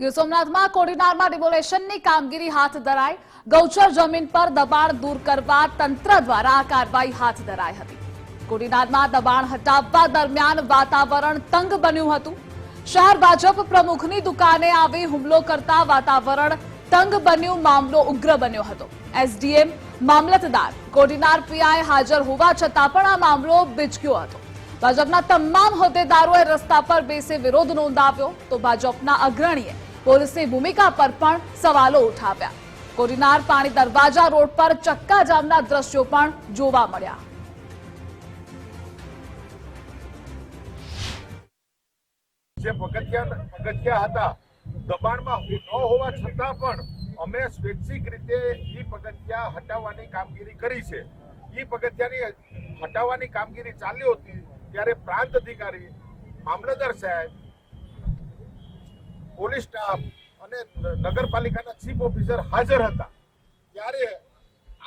ગીર કોડીનારમાં ડિમોલેશનની કામગીરી હાથ ધરાઈ. ગૌચર જમીન પર દબાણ દૂર કરવા તંત્ર દ્વારા આ કાર્યવાહી હાથ ધરાઈ હતી. કોડીનારમાં દબાણ હટાવવા દરમિયાન વાતાવરણ તંગ બન્યું હતું. શહેર ભાજપ પ્રમુખની દુકાને આવી હુમલો કરતા વાતાવરણ તંગ બન્યું, મામલો ઉગ્ર બન્યો હતો. એસડીએમ મામલતદાર કોડીનાર પીઆઈ હાજર હોવા છતાં પણ આ મામલો બિચક્યો હતો. ભાજપના તમામ હોદ્દેદારોએ રસ્તા પર બેસી વિરોધ નોંધાવ્યો. તો ભાજપના અગ્રણીએ પોલીસની ભૂમિકા પર પણ સવાલો ઉઠાવ્યા. કોડીનાર પાણી દરવાજા રોડ પર ચક્કાજામના દ્રશ્યો પણ જોવા મળ્યા. જે પગથિયા હતા, દબાણમાં ન હોવા છતાં પણ અમે સ્વૈચ્છિક રીતે ઈ પગથિયા હટાવવાની કામગીરી કરી છે. ઈ પગથિયાની હટાવવાની કામગીરી ચાલી હતી ત્યારે પ્રાંત અધિકારી, મામલતદાર સાહેબ પોલીસ સ્ટાફ અને નગરપાલિકાના ચીફ ઓફિસર હાજર હતા. ત્યારે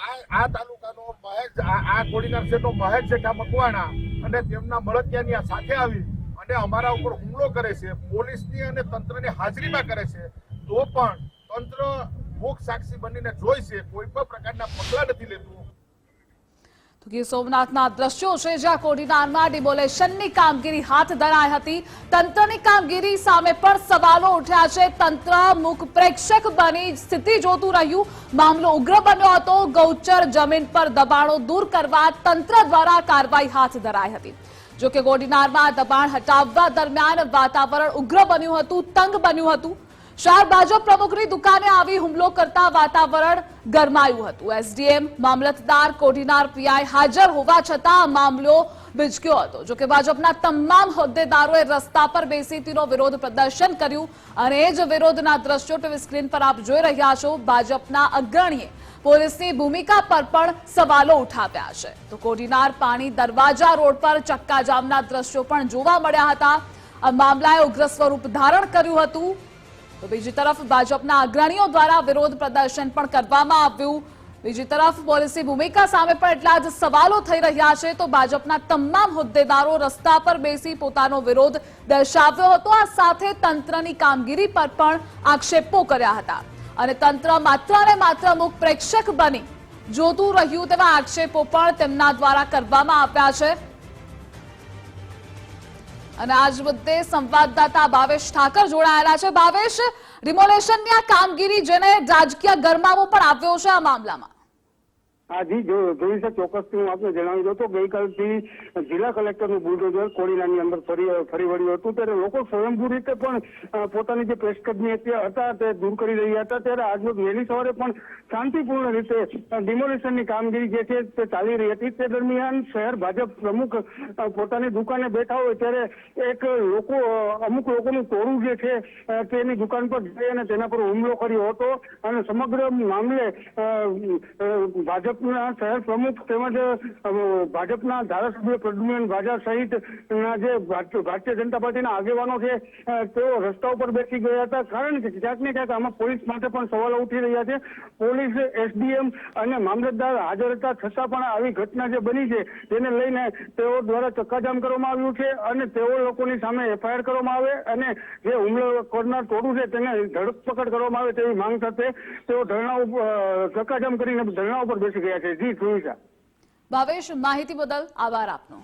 આ આ તાલુકાનો મહેશ આ કોડીનાર શેઠનો મહેશ જેઠા મકવાણા અને તેમના મળતિયાની સાથે આવી અને અમારા ઉપર હુમલો કરે છે, પોલીસની અને તંત્રની હાજરીમાં કરે છે, તો પણ તંત્ર મુખ સાક્ષી બનીને જોઈ છે, કોઈ પણ પ્રકારના પગલા નથી લેતું. ગીર સોમનાથના દ્રશ્યો છે, જ્યાં કોડીનારમાં ડિમોલેશનની કામગીરી હાથ ધરાઈ હતી. તંત્રની કામગીરી સામે પણ સવાલો ઉઠ્યા છે. તંત્ર મુખ પ્રેક્ષક બની સ્થિતિ જોતું રહ્યું. મામલો ઉગ્ર બન્યો હતો. ગૌચર જમીન પર દબાણો દૂર કરવા તંત્ર દ્વારા કાર્યવાહી હાથ ધરાઈ હતી. જોકે કોડીનારમાં દબાણ હટાવવા દરમિયાન વાતાવરણ ઉગ્ર બન્યું હતું, તંગ બન્યું હતું. શહેર ભાજપ પ્રમુખની દુકાને આવી હુમલો કરતા વાતાવરણ ગરમાયું હતું. એસડીએમ મામલતદાર કોડીનાર પીઆઈ હાજર હોવા છતાં મામલો બીચક્યો હતો. જોકે ભાજપના તમામ હોદ્દેદારોએ રસ્તા પર બેસી તેનો વિરોધ પ્રદર્શન કર્યું અને એ જ વિરોધના દ્રશ્યો ટીવી સ્ક્રીન પર આપ જોઈ રહ્યા છો. ભાજપના અગ્રણીએ પોલીસની ભૂમિકા પર પણ સવાલો ઉઠાવ્યા છે. તો કોડીનાર પાણી દરવાજા રોડ પર ચક્કાજામના દ્રશ્યો પણ જોવા મળ્યા હતા. આ મામલાએ ઉગ્ર સ્વરૂપ ધારણ કર્યું હતું. તો બીજી તરફ ભાજપના અગ્રણીઓ દ્વારા વિરોધ પ્રદર્શન પણ કરવામાં આવ્યું. બીજી તરફ પોલીસની ભૂમિકા સામે પણ એટલા જ સવાલો થઈ રહ્યા છે તો ભાજપના તમામ હોદ્દેદારો રસ્તા પર બેસી પોતાનો વિરોધ દર્શાવ્યો હતો. આ સાથે તંત્રની કામગીરી પર પણ આક્ષેપો કર્યા હતા. અને તંત્ર માત્ર ને માત્ર મુખ પ્રેક્ષક બની. જોતું રહ્યું તેવા આક્ષેપો પણ તેમના દ્વારા કરવામાં આવ્યા છે. અને આજ મુદ્દે સંવાદદાતા ભાવેશ ઠાકર જોડાયેલા છે. ભાવેશ, રિમોલેશનની આ કામગીરી જેને રાજકીય ગરમાવો પણ આવ્યો છે આ મામલામાં. હા જી જો છે ચોક્કસથી હું આપને જણાવી દઉં તો ગઈકાલથી જિલ્લા કલેક્ટરનું બુલડોઝર કોડીનાની અંદર ફરી ફરી વળ્યું હતું. ત્યારે લોકો સ્વયંભૂ રીતે પણ પોતાની જે પ્રેસકદની હતા તે દૂર કરી રહ્યા હતા. ત્યારે આજનો વહેલી સવારે પણ શાંતિપૂર્ણ રીતે ડિમોલિશનની કામગીરી જે છે તે ચાલી રહી હતી. તે દરમિયાન શહેર ભાજપ પ્રમુખ પોતાની દુકાને બેઠા હોય ત્યારે એક લોકો અમુક લોકોનું ટોળું જે છે તેની દુકાન પર જઈ અને તેના પર હુમલો કર્યો હતો. અને સમગ્ર મામલે અ, ભાજપના શહેર પ્રમુખ તેમજ ભાજપના ધારાસભ્ય પ્રદ્યુમન વાજા સહિત ના જે ભારતીય જનતા પાર્ટીના આગેવાનો છે તેઓ રસ્તા ઉપર બેસી ગયા હતા. કારણ કે ક્યાંક ને ક્યાંક આમાં પોલીસ માટે પણ સવાલો ઉઠી રહ્યા છે. પોલીસ, એસડીએમ અને મામલતદાર હાજર હતા. છતાં પણ આવી ઘટના જે બની છે, તેને લઈને તેઓ દ્વારા ચક્કાજામ કરવામાં આવ્યું છે અને તેઓ લોકોની સામે એફઆઈઆર કરવામાં આવે અને જે હુમલો કરનાર ટોળું છે, તેને ધરપકડ કરવામાં આવે તેવી માંગ સાથે તેઓ ધરણા ચક્કાજામ કરીને ધરણા ઉપર બેસી ગયા છે. જી સુવિધા ભાવેશ માહિતી બદલ આભાર આપનો.